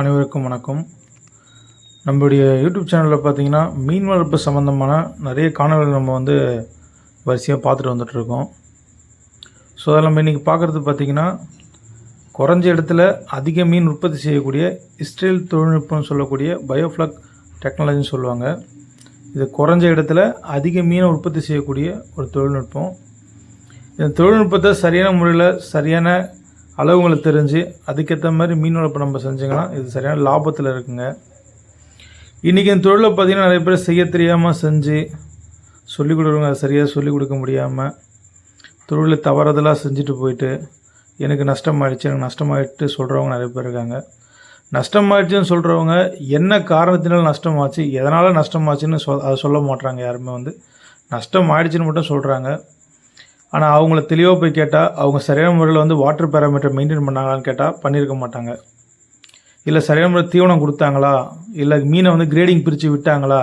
அனைவருக்கும் வணக்கம். நம்மளுடைய யூடியூப் சேனலில் பார்த்தீங்கன்னா மீன் வளர்ப்பு சம்மந்தமான நிறைய காணொலிகள் நம்ம வந்து வரிசையாக பார்த்துட்டு வந்துட்டுருக்கோம் ஸோ அதில் நம்ம இன்றைக்கி பார்க்குறது பார்த்தீங்கன்னா குறைஞ்ச இடத்துல அதிக மீன் உற்பத்தி செய்யக்கூடிய இஸ்ரேல் தொழில்நுட்பம்னு சொல்லக்கூடிய பயோஃப்ளக் டெக்னாலஜின்னு சொல்லுவாங்க. இது குறைஞ்ச இடத்துல அதிக மீனை உற்பத்தி செய்யக்கூடிய ஒரு தொழில்நுட்பம். இந்த தொழில்நுட்பத்தை சரியான முறையில் சரியான அளவுங்களை தெரிஞ்சு அதுக்கேற்ற மாதிரி மீன் வளர்ப்பு நம்ம செஞ்சிங்கன்னா இது சரியான லாபத்தில் இருக்குங்க. இன்றைக்கி இந்த தொழிலை பார்த்திங்கன்னா நிறைய பேர் செய்ய தெரியாமல் செஞ்சு சொல்லிக் கொடுக்குறவங்க அதை சரியாக சொல்லிக் கொடுக்க முடியாமல் தொழிலை தவறுதலாக செஞ்சுட்டு போயிட்டு எனக்கு நஷ்டமாயிடுச்சு எனக்கு நஷ்டமாயிட்டு சொல்கிறவங்க நிறைய பேர் இருக்காங்க. நஷ்டமாயிடுச்சுன்னு சொல்கிறவங்க என்ன காரணத்தினால நஷ்டமாச்சு எதனால் நஷ்டமாச்சுன்னு சொல் அதை சொல்ல மாட்டுறாங்க யாருமே வந்து. நஷ்டம் ஆயிடுச்சுன்னு மட்டும் சொல்கிறாங்க ஆனால் அவங்கள தெளிவாக போய் கேட்டால் அவங்க சரியான முறையில் வந்து வாட்டர் பேராமீட்டர் மெயின்டைன் பண்ணாங்களான்னு கேட்டால் பண்ணியிருக்க மாட்டாங்க. இல்லை சரியான முறையில் தீவனம் கொடுத்தாங்களா? இல்லை மீனை வந்து கிரேடிங் பிரித்து விட்டாங்களா?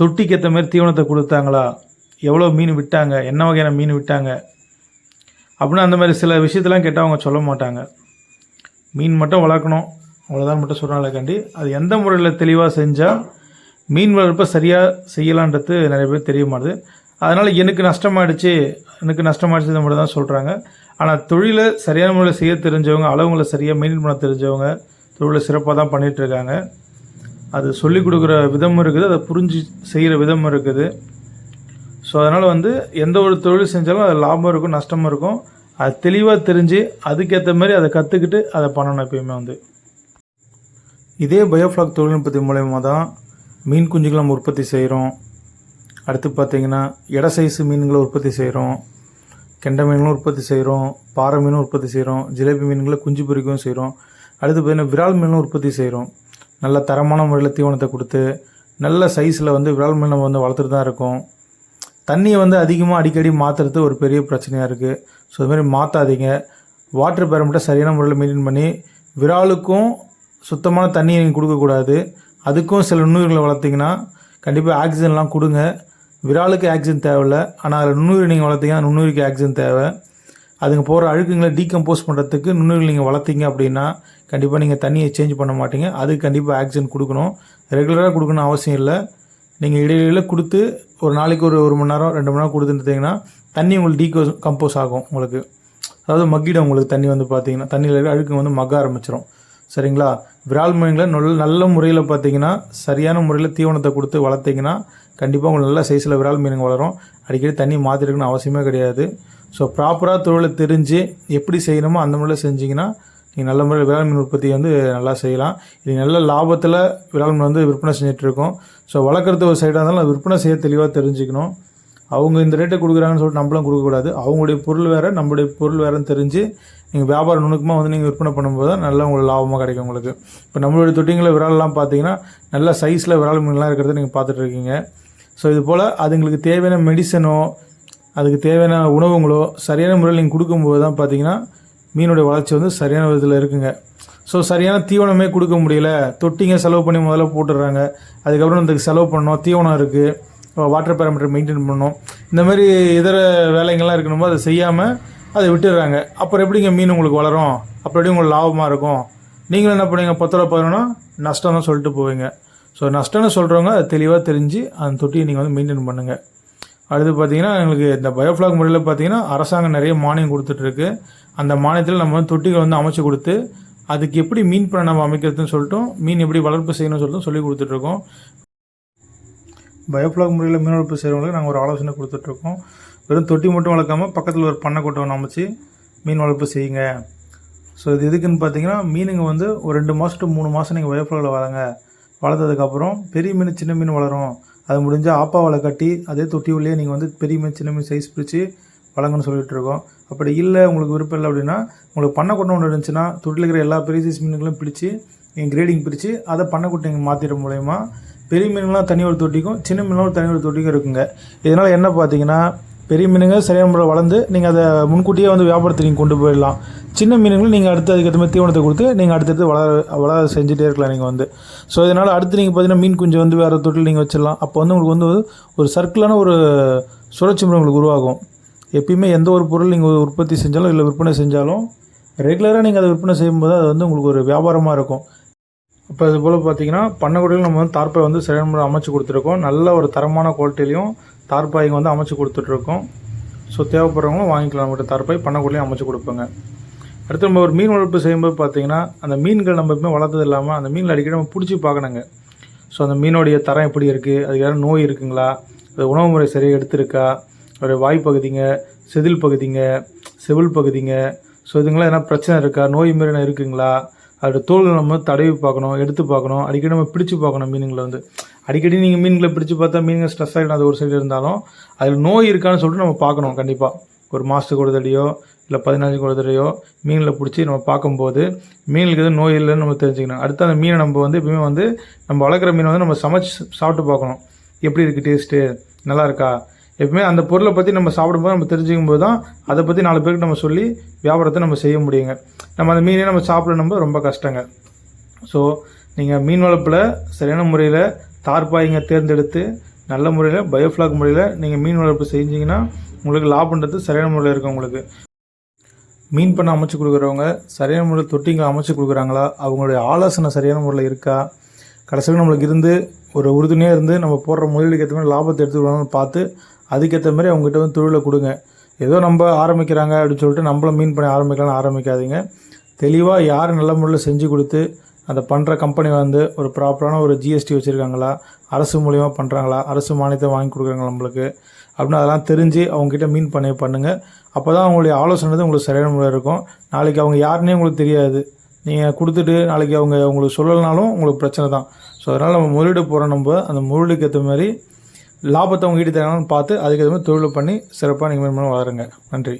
தொட்டிக்கு ஏற்ற மாதிரி தீவனத்தை கொடுத்தாங்களா? எவ்வளோ மீன் விட்டாங்க? என்ன வகையான மீன் விட்டாங்க? அப்படின்னு அந்த மாதிரி சில விஷயத்தெல்லாம் கேட்டால் அவங்க சொல்ல மாட்டாங்க. மீன் மட்டும் வளர்க்கணும். அவ்வளோதான் மட்டும் சொல்கிறாங்களேக்காண்டி அது எந்த முறையில் தெளிவாக செஞ்சால் மீன் வளர்ப்பை சரியாக செய்யலான்றது நிறைய பேர் தெரிய மாட்டுது. அதனால் எனக்கு நஷ்டமாயிடுச்சு எனக்கு நஷ்டமாயிடுச்சு மட்டும் தான் சொல்கிறாங்க ஆனால் தொழிலை சரியான முறையில் செய்ய தெரிஞ்சவங்க அளவுங்களை சரியாக மெயின்டைன் பண்ண தெரிஞ்சவங்க தொழிலை சிறப்பாக தான் பண்ணிகிட்டு இருக்காங்க. அது சொல்லிக் கொடுக்குற விதமும் இருக்குது அதை புரிஞ்சு செய்கிற விதமும் இருக்குது. ஸோ அதனால் வந்து எந்த ஒரு தொழில் செஞ்சாலும் அது லாபம் இருக்கும் நஷ்டமும் இருக்கும். அது தெளிவாக தெரிஞ்சு அதுக்கேற்ற மாதிரி அதை கற்றுக்கிட்டு அதை பண்ணணும் எப்பயுமே வந்து. இதே பயோஃப்ளாக் தொழில்நுட்பத்தின் மூலயமா தான் மீன் குஞ்சுகளை நம்ம உற்பத்தி செய்கிறோம் அடுத்து பார்த்தீங்கன்னா எடை சைஸ் மீன்களை உற்பத்தி செய்கிறோம் கெண்டை மீன்களும் உற்பத்தி செய்கிறோம் பாறை மீனும் உற்பத்தி செய்கிறோம் ஜிலேபி மீன்களை குஞ்சு பொறிக்கவும் செய்கிறோம் அடுத்து பார்த்தீங்கன்னா விரால் மீனும் உற்பத்தி செய்கிறோம் நல்ல தரமான முறையில் தீவனத்தை கொடுத்து நல்ல சைஸில் வந்து விரால் மீன் நம்ம வந்து வளர்த்துட்டு தான் இருக்கோம். தண்ணியை வந்து அதிகமாக அடிக்கடி மாற்றுறது ஒரு பெரிய பிரச்சனையாக இருக்குது ஸோ இதுமாரி மாற்றாதீங்க வாட்டர் பேரமீட்டர் சரியான முறையில் மெயின்டைன் பண்ணி விராலுக்கும் சுத்தமான தண்ணியை நீங்கள் கொடுக்கக்கூடாது. அதுக்கும் சில நுண்ணுயிர்களை வளர்த்திங்கன்னா கண்டிப்பாக ஆக்சிஜன்லாம் கொடுங்க. விராலுக்கு ஆக்சிஜன் தேவையில்ல. ஆனால் அதில் நுண்ணுயிர் நீங்கள் வளர்த்தீங்கன்னா நுண்ணுயிருக்கு ஆக்சிஜன் தேவை. அதுங்க போகிற அழுக்குங்களை டீகம்போஸ் பண்ணுறதுக்கு நுண்ணுயிர்கள் நீங்கள் வளர்த்தீங்க அப்படின்னா கண்டிப்பாக நீங்கள் தண்ணியை சேஞ்ச் பண்ண மாட்டீங்க. அதுக்கு கண்டிப்பாக ஆக்சிஜன் கொடுக்கணும். ரெகுலராக கொடுக்கணும் அவசியம் இல்லை. நீங்கள் இடையில கொடுத்து ஒரு நாளைக்கு ஒரு ஒரு மணி நேரம் ரெண்டு மணி நேரம் கொடுத்துருந்தீங்கன்னா தண்ணி உங்களுக்கு டீகோ கம்போஸ் ஆகும் உங்களுக்கு. அதாவது மக்கிடும் உங்களுக்கு தண்ணி வந்து பார்த்தீங்கன்னா தண்ணியில் அழுக்கு வந்து மக்க ஆரம்பிச்சிடும் சரிங்களா? விரால் மீன்களை நல்ல நல்ல முறையில் பார்த்தீங்கன்னா சரியான முறையில் தீவனத்தை கொடுத்து வளர்த்திங்கன்னா கண்டிப்பாக உங்களுக்கு நல்ல சைஸில் விரால் மீனுங்க வளரும். அடிக்கடி தண்ணி மாற்றிருக்கணும்னு அவசியமே கிடையாது. ஸோ ப்ராப்பராக தொழிலை தெரிஞ்சு எப்படி செய்யணுமோ அந்த முறையில் செஞ்சிங்கன்னா நீங்கள் நல்ல முறையில் விரால் மீன் உற்பத்தி வந்து நல்லா செய்யலாம். இது நல்ல லாபத்தில் விரால் மீன் வந்து விற்பனை செஞ்சிட்ருக்கோம் ஸோ வளர்க்குறது ஒரு சைடாக இருந்தாலும் விற்பனை செய்ய தெளிவாக தெரிஞ்சுக்கணும். அவங்க இந்த ரேட்டை கொடுக்குறாங்கன்னு சொல்லிட்டு நம்மளும் கொடுக்கக்கூடாது. அவங்களுடைய பொருள் வேறு நம்மளுடைய பொருள் வேறுன்னு தெரிஞ்சு நீங்கள் வியாபாரம் நுணுக்கமாக வந்து நீங்கள் விற்பனை பண்ணும்போது தான் நல்ல உங்களுக்கு லாபமாக கிடைக்கும் உங்களுக்கு. இப்போ நம்மளுடைய தொட்டிங்களில் விராலெலாம் பார்த்தீங்கன்னா நல்ல சைஸில் விரால் மீன்லாம் இருக்கிறத நீங்கள் பார்த்துட்டு இருக்கீங்க. ஸோ இது போல் அதுங்களுக்கு தேவையான மெடிசனோ அதுக்கு தேவையான உணவுங்களோ சரியான முறையில் நீங்கள் கொடுக்கும்போது தான் பார்த்தீங்கன்னா மீனுடைய வளர்ச்சி வந்து சரியான விதத்தில் இருக்குங்க. ஸோ சரியான தீவனமே கொடுக்க முடியல. தொட்டிங்க செலவு பண்ணி முதல்ல போட்டுடுறாங்க. அதுக்கப்புறம் அதுக்கு செலவு பண்ணோம் தீவனம் இருக்குது வாட்டர் பேராமீட்டர் மெயின்டைன் பண்ணணும். இந்த மாதிரி இதர வேலைங்கள்லாம் இருக்கணுமோ அதை செய்யாமல் அதை விட்டுடுறாங்க. அப்புறம் எப்படிங்க மீன் உங்களுக்கு வளரும்? அப்புறம் எப்படி உங்களுக்கு லாபமாக இருக்கும்? நீங்களும் என்ன பண்ணுவீங்க? பத்து ரூபா பதினொன்னா நஷ்டம் தான் சொல்லிட்டு போவீங்க. ஸோ நஷ்டம்னு சொல்கிறவங்க அது தெளிவாக தெரிஞ்சு அந்த தொட்டியை நீங்கள் வந்து மெயின்டைன் பண்ணுங்கள் அடுத்து பார்த்தீங்கன்னா எங்களுக்கு இந்த பயோஃப்ளாக் முறையில் பார்த்தீங்கன்னா அரசாங்கம் நிறைய மானியம் கொடுத்துட்ருக்கு அந்த மானியத்தில் நம்ம வந்து தொட்டிகள் வந்து அமைச்சு கொடுத்து அதுக்கு எப்படி மீன் பண்ண நம்ம அமைக்கிறதுன்னு சொல்லிட்டோம் மீன் எப்படி வளர்ப்பு செய்யணும்னு சொல்லிட்டு சொல்லி கொடுத்துட்ருக்கோம் பயோஃப்ளாக் முறையில் மீன் வளர்ப்பு செய்கிறவங்களுக்கு நாங்கள் ஒரு ஆலோசனை கொடுத்துட்ருக்கோம். வெறும் தொட்டி மட்டும் வளர்க்காம பக்கத்தில் ஒரு பண்ணை கூட்டம் அமைச்சு மீன் வளர்ப்பு செய்யுங்க. ஸோ இது எதுக்குன்னு பார்த்தீங்கன்னா மீனுங்க வந்து ஒரு ரெண்டு மாதம் டு மூணு மாதம் நீங்கள் பயோஃப்ளாகில் வளருங்க வளர்த்ததுக்கப்புறம் பெரிய மீன் சின்ன மீன் வளரும். அது முடிஞ்சால் ஆப்பா வலை கட்டி அதே தொட்டி உள்ளே நீங்கள் வந்து பெரிய மீன் சின்ன மீன் சைஸ் பிரித்து வளங்கன்னு சொல்லிட்டு இருக்கோம் அப்படி இல்லை உங்களுக்கு விருப்பம் இல்லை அப்படின்னா உங்களுக்கு பண்ணைக்குட்டை ஒன்று இருந்துச்சுன்னா தொட்டில் இருக்கிற எல்லா பெரிய சைஸ் மீன்களும் பிடிச்சி நீங்கள் கிரேடிங் பிரித்து அதை பண்ணைக்குட்டை நீங்கள் மாற்றிட மூலயமா பெரிய மீனுங்களாம் தனி ஒரு தொட்டிக்கும் சின்ன மீன்களும் தனி ஒரு தொட்டிக்கும் இருக்குங்க. இதனால் என்ன பார்த்தீங்கன்னா பெரிய மீனுங்க சரியான முறை வளர்ந்து நீங்கள் அதை முன்கூட்டியே வந்து வியாபாரத்தை நீங்கள் கொண்டு போயிடலாம். சின்ன மீனுங்களும் நீங்கள் அடுத்து அதுக்கேற்ற மாதிரி தீவனத்தை கொடுத்து நீங்கள் அடுத்தடுத்து வளர வளர செஞ்சுட்டே இருக்கலாம் நீங்கள் வந்து. ஸோ இதனால் அடுத்து நீங்கள் பார்த்தீங்கன்னா மீன் குஞ்சு வந்து வேறு தொட்டில் நீங்கள் வச்சிடலாம். அப்போ வந்து உங்களுக்கு வந்து ஒரு சர்க்கிளான ஒரு சுழற்சி முறை உங்களுக்கு உருவாகும். எப்பயுமே எந்த ஒரு பொருள் நீங்கள் உற்பத்தி செஞ்சாலும் இல்லை விற்பனை செஞ்சாலும் ரெகுலராக நீங்கள் அதை விற்பனை செய்யும்போது அது வந்து உங்களுக்கு ஒரு வியாபாரமாக இருக்கும். இப்போ இது போல் பார்த்தீங்கன்னா பண்ணைக்குடியில் நம்ம வந்து தார்பாய் வந்து சரியான முறை அமைச்சு கொடுத்துருக்கோம். நல்ல ஒரு தரமான குவாலிட்டிலையும் தார்பாய்ங்க வந்து அமைச்சு கொடுத்துட்ருக்கோம். ஸோ தேவைப்படுறவங்களும் வாங்கிக்கலாம். நம்மகிட்ட தார்பாய் பண்ணைக்குடிலையும் அமைச்சு கொடுப்போங்க. அடுத்து நம்ம ஒரு மீன் வளர்ப்பு செய்யும்போது பார்த்தீங்கன்னா அந்த மீன்கள் நம்ம எப்பவுமே வளர்த்தது இல்லாமல் அந்த மீன்கள் அடிக்கடி நம்ம பிடிச்சி பார்க்கணுங்க. ஸோ அந்த மீனுடைய தரம் எப்படி இருக்குது அதுக்கு யாரும் நோய் இருக்குங்களா? அது உணவு முறை சரியாக எடுத்திருக்கா? ஒரு வாய்ப்பகுதிங்க செதில் பகுதிங்க செவில் பகுதிங்க. ஸோ இதுங்களாம் எதனா பிரச்சனை இருக்கா? நோய் மீறினா இருக்குங்களா? அதோட தோல்கள் நம்ம தடவி பார்க்கணும் எடுத்து பார்க்கணும். அடிக்கடி நம்ம பிடிச்சு பார்க்கணும் மீனுங்களை வந்து. அடிக்கடி நீங்கள் மீன்களை பிடிச்சு பார்த்தா மீன்கள் ஸ்ட்ரெஸ் ஆகிடும் அது ஒரு சைடு இருந்தாலும் அதில் நோய் இருக்கான்னு சொல்லிட்டு நம்ம பார்க்கணும் கண்டிப்பாக ஒரு மாதத்துக்கு ஒரு தடையோ இல்லை பதினஞ்சுக்கு ஒரு தடையோ மீன்களை பிடிச்சி நம்ம பார்க்கும்போது மீனுக்கு எதுவும் நோய் இல்லைன்னு நம்ம தெரிஞ்சுக்கணும். அடுத்து அந்த மீனை நம்ம வந்து எப்பவுமே வந்து நம்ம வளர்க்குற மீனை வந்து நம்ம சமைச்சு சாப்பிட்டு பார்க்கணும். எப்படி இருக்குது டேஸ்ட்டு நல்லா இருக்கா? எப்பவுமே அந்த பொருளை பற்றி நம்ம சாப்பிடும்போது நம்ம தெரிஞ்சுக்கும் போது தான் அதை பற்றி நாலு பேருக்கு நம்ம சொல்லி வியாபாரத்தை நம்ம செய்ய முடியுங்க. நம்ம அந்த மீனே நம்ம சாப்பிடணும் ரொம்ப கஷ்டங்க. ஸோ நீங்கள் மீன் வளர்ப்பில் சரியான முறையில் தார்பாயிங்க தேர்ந்தெடுத்து நல்ல முறையில் பயோஃப்ளாக் முறையில் நீங்கள் மீன் வளர்ப்பு செஞ்சீங்கன்னா உங்களுக்கு லாபன்றது சரியான முறையில் இருக்கும் உங்களுக்கு. மீன் பண்ண அமைச்சு கொடுக்குறவங்க சரியான முறையில் தொட்டிங்களை அமைச்சு கொடுக்குறாங்களா? அவங்களுடைய ஆலோசனை சரியான முறையில் இருக்கா? கடைசியில் நம்மளுக்கு இருந்து ஒரு உறுதுணையாக இருந்து நம்ம போடுற முதலீடுக்கு ஏற்ற மாதிரி லாபத்தை எடுத்துக்கணும்னு பார்த்து அதுக்கேற்ற மாதிரி அவங்ககிட்ட வந்து தொழிலை கொடுங்க. ஏதோ நம்ம ஆரம்பிக்கிறாங்க அப்படின்னு சொல்லிட்டு நம்மளும் மீன் பண்ண ஆரம்பிக்கலாம்னு ஆரம்பிக்காதீங்க. தெளிவாக யார் நல்ல முறையில் செஞ்சு கொடுத்து அதை பண்ணுற கம்பெனி வந்து ஒரு ப்ராப்பரான ஒரு ஜிஎஸ்டி வச்சுருக்காங்களா? அரசு மூலியமாக பண்ணுறாங்களா அரசு மானியத்தை வாங்கி கொடுக்குறாங்களா நம்மளுக்கு? அப்படின்னு அதெல்லாம் தெரிஞ்சு அவங்ககிட்ட மீன் பண்ணி பண்ணுங்கள் அப்போ தான் அவங்களுடைய ஆலோசனை உங்களுக்கு சரியான முறையில் இருக்கும். நாளைக்கு அவங்க யாருன்னே உங்களுக்கு தெரியாது. நீங்கள் கொடுத்துட்டு நாளைக்கு அவங்க உங்களுக்கு சொல்லலைனாலும் உங்களுக்கு பிரச்சனை தான். ஸோ அதனால் நம்ம முதலீடு போகிற நம்ம அந்த முதலீடுக்கு ஏற்ற மாதிரி லாபத்தை அவங்க ஈடு தராங்கன்னு பார்த்து அதுக்கேற்ற மாதிரி தொழில் பண்ணி சிறப்பாக நீங்கள் மேலும் வளருங்க. நன்றி.